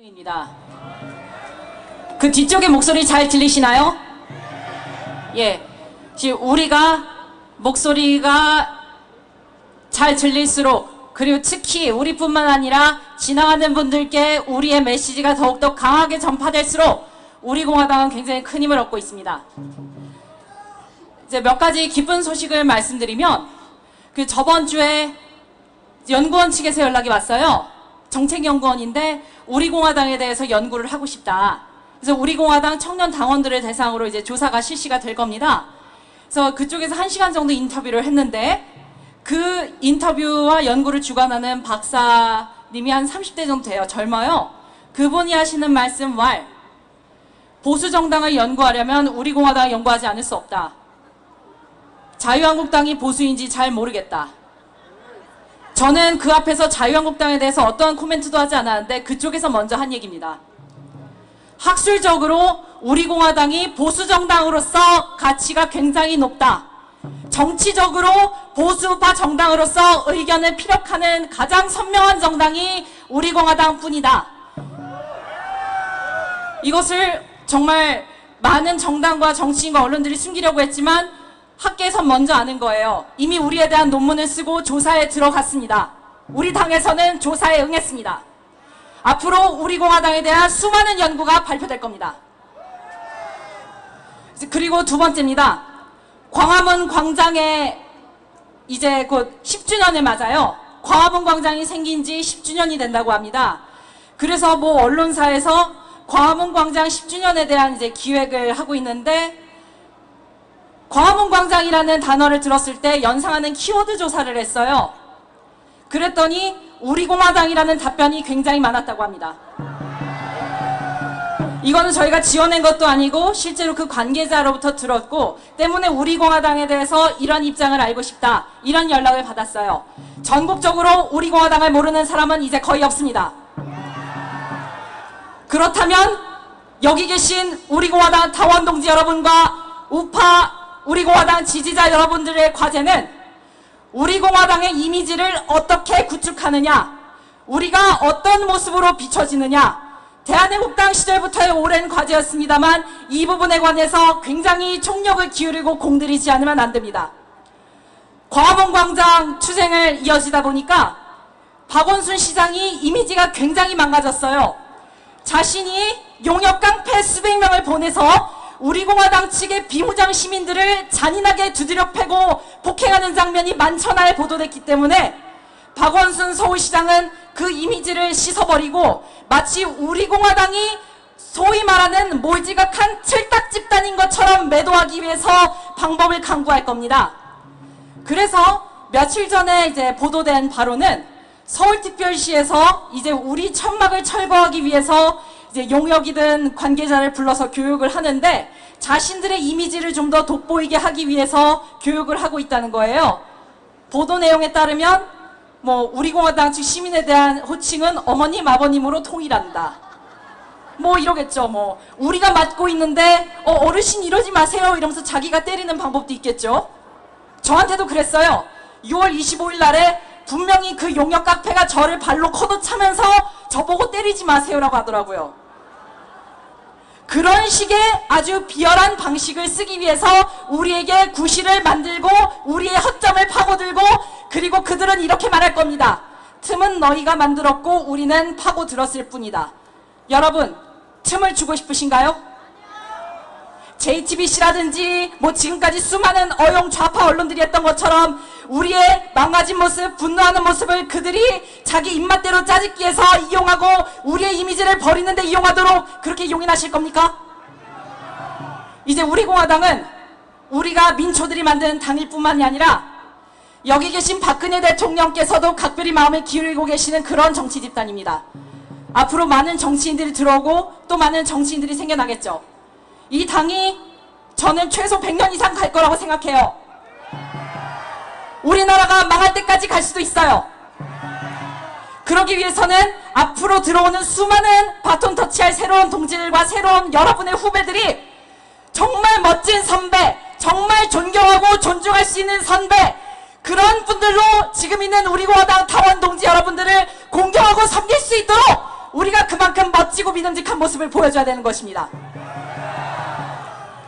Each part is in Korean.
말씀드립니다. 그 뒤쪽에 목소리 잘 들리시나요? 예. 지금 우리가 목소리가 잘 들릴수록 그리고 특히 우리뿐만 아니라 지나가는 분들께 우리의 메시지가 더욱더 강하게 전파될수록 우리 공화당은 굉장히 큰 힘을 얻고 있습니다. 이제 몇 가지 기쁜 소식을 말씀드리면 그 저번 주에 연구원 측에서 연락이 왔어요. 정책연구원인데 우리 공화당에 대해서 연구를 하고 싶다. 그래서 우리 공화당 청년 당원들을 대상으로 이제 조사가 실시가 될 겁니다. 그래서 그쪽에서 한 시간 정도 인터뷰를 했는데 그 인터뷰와 연구를 주관하는 박사님이 한 30대 정도 돼요. 젊어요. 그분이 하시는 말씀 왈 보수 정당을 연구하려면 우리 공화당을 연구하지 않을 수 없다. 자유한국당이 보수인지 잘 모르겠다. 저는 그 앞에서 자유한국당에 대해서 어떠한 코멘트도 하지 않았는데 그쪽에서 먼저 한 얘기입니다. 학술적으로 우리 공화당이 보수 정당으로서 가치가 굉장히 높다. 정치적으로 보수파 정당으로서 의견을 피력하는 가장 선명한 정당이 우리 공화당 뿐이다. 이것을 정말 많은 정당과 정치인과 언론들이 숨기려고 했지만 학계에서 먼저 아는 거예요. 이미 우리에 대한 논문을 쓰고 조사에 들어갔습니다. 우리 당에서는 조사에 응했습니다. 앞으로 우리 공화당에 대한 수많은 연구가 발표될 겁니다. 그리고 두 번째입니다. 광화문 광장에 이제 곧 10주년을 맞아요. 광화문 광장이 생긴 지 10주년이 된다고 합니다. 그래서 뭐 언론사에서 광화문 광장 10주년에 대한 이제 기획을 하고 있는데 광화문 광장이라는 단어를 들었을 때 연상하는 키워드 조사를 했어요. 그랬더니 우리 공화당이라는 답변이 굉장히 많았다고 합니다. 이거는 저희가 지어낸 것도 아니고 실제로 그 관계자로부터 들었고 때문에 우리 공화당에 대해서 이런 입장을 알고 싶다 이런 연락을 받았어요. 전국적으로 우리 공화당을 모르는 사람은 이제 거의 없습니다. 그렇다면 여기 계신 우리 공화당 당원 동지 여러분과 우파 우리 공화당 지지자 여러분들의 과제는 우리 공화당의 이미지를 어떻게 구축하느냐 우리가 어떤 모습으로 비춰지느냐 대한민국당 시절부터의 오랜 과제였습니다만 이 부분에 관해서 굉장히 총력을 기울이고 공들이지 않으면 안 됩니다. 광화문 광장 투쟁을 이어지다 보니까 박원순 시장이 이미지가 굉장히 망가졌어요. 자신이 용역 깡패 수백 명을 보내서 우리 공화당 측의 비무장 시민들을 잔인하게 두드려 패고 폭행하는 장면이 만천하에 보도됐기 때문에 박원순 서울시장은 그 이미지를 씻어버리고 마치 우리 공화당이 소위 말하는 몰지각한 칠딱 집단인 것처럼 매도하기 위해서 방법을 강구할 겁니다. 그래서 며칠 전에 이제 보도된 바로는 서울특별시에서 이제 우리 천막을 철거하기 위해서 이제 용역이든 관계자를 불러서 교육을 하는데 자신들의 이미지를 좀 더 돋보이게 하기 위해서 교육을 하고 있다는 거예요. 보도 내용에 따르면 뭐 우리 공화당 측 시민에 대한 호칭은 어머님 아버님으로 통일한다. 뭐 이러겠죠. 뭐 우리가 맡고 있는데 어, 어르신 이러지 마세요 이러면서 자기가 때리는 방법도 있겠죠. 저한테도 그랬어요. 6월 25일 날에 분명히 그 용역 카페가 저를 발로 커도차면서 저보고 때리지 마세요라고 하더라고요. 그런 식의 아주 비열한 방식을 쓰기 위해서 우리에게 구실을 만들고 우리의 허점을 파고들고 그리고 그들은 이렇게 말할 겁니다. 틈은 너희가 만들었고 우리는 파고들었을 뿐이다. 여러분, 틈을 주고 싶으신가요? JTBC라든지 뭐 지금까지 수많은 어용 좌파 언론들이 했던 것처럼 우리의 망가진 모습, 분노하는 모습을 그들이 자기 입맛대로 짜집기 위해서 이용하고 우리의 이미지를 버리는데 이용하도록 그렇게 용인하실 겁니까? 이제 우리 공화당은 우리가 민초들이 만든 당일 뿐만이 아니라 여기 계신 박근혜 대통령께서도 각별히 마음을 기울이고 계시는 그런 정치 집단입니다. 앞으로 많은 정치인들이 들어오고 또 많은 정치인들이 생겨나겠죠. 이 당이 저는 최소 100년 이상 갈 거라고 생각해요. 우리나라가 망할 때까지 갈 수도 있어요. 그러기 위해서는 앞으로 들어오는 수많은 바톤 터치할 새로운 동지들과 새로운 여러분의 후배들이 정말 멋진 선배, 정말 존경하고 존중할 수 있는 선배, 그런 분들로 지금 있는 우리 공화당 당원 동지 여러분들을 공경하고 섬길 수 있도록 우리가 그만큼 멋지고 믿음직한 모습을 보여줘야 되는 것입니다.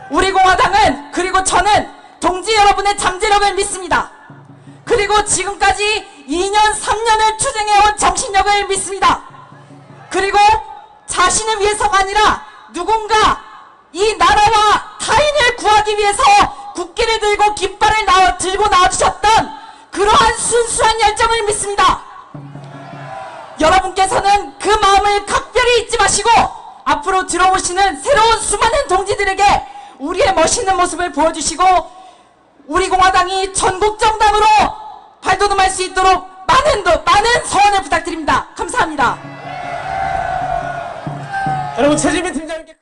우리 공화당은 그리고 저는 동지 여러분의 잠재력을 믿습니다. 그리고 지금까지 2년, 3년을 투쟁해온 정신력을 믿습니다. 그리고 자신을 위해서가 아니라 누군가 이 나라와 타인을 구하기 위해서 국기를 들고 깃발을 나와, 들고 나와주셨던 그러한 순수한 열정을 믿습니다. 여러분께서는 그 마음을 각별히 잊지 마시고 앞으로 들어오시는 새로운 수많은 동지들에게 우리의 멋있는 모습을 보여주시고 우리 공화당이 전국 정당으로 발돋움할 수 있도록 많은 도- 많은 서원을 부탁드립니다. 감사합니다. 여러분 최지민 팀장님께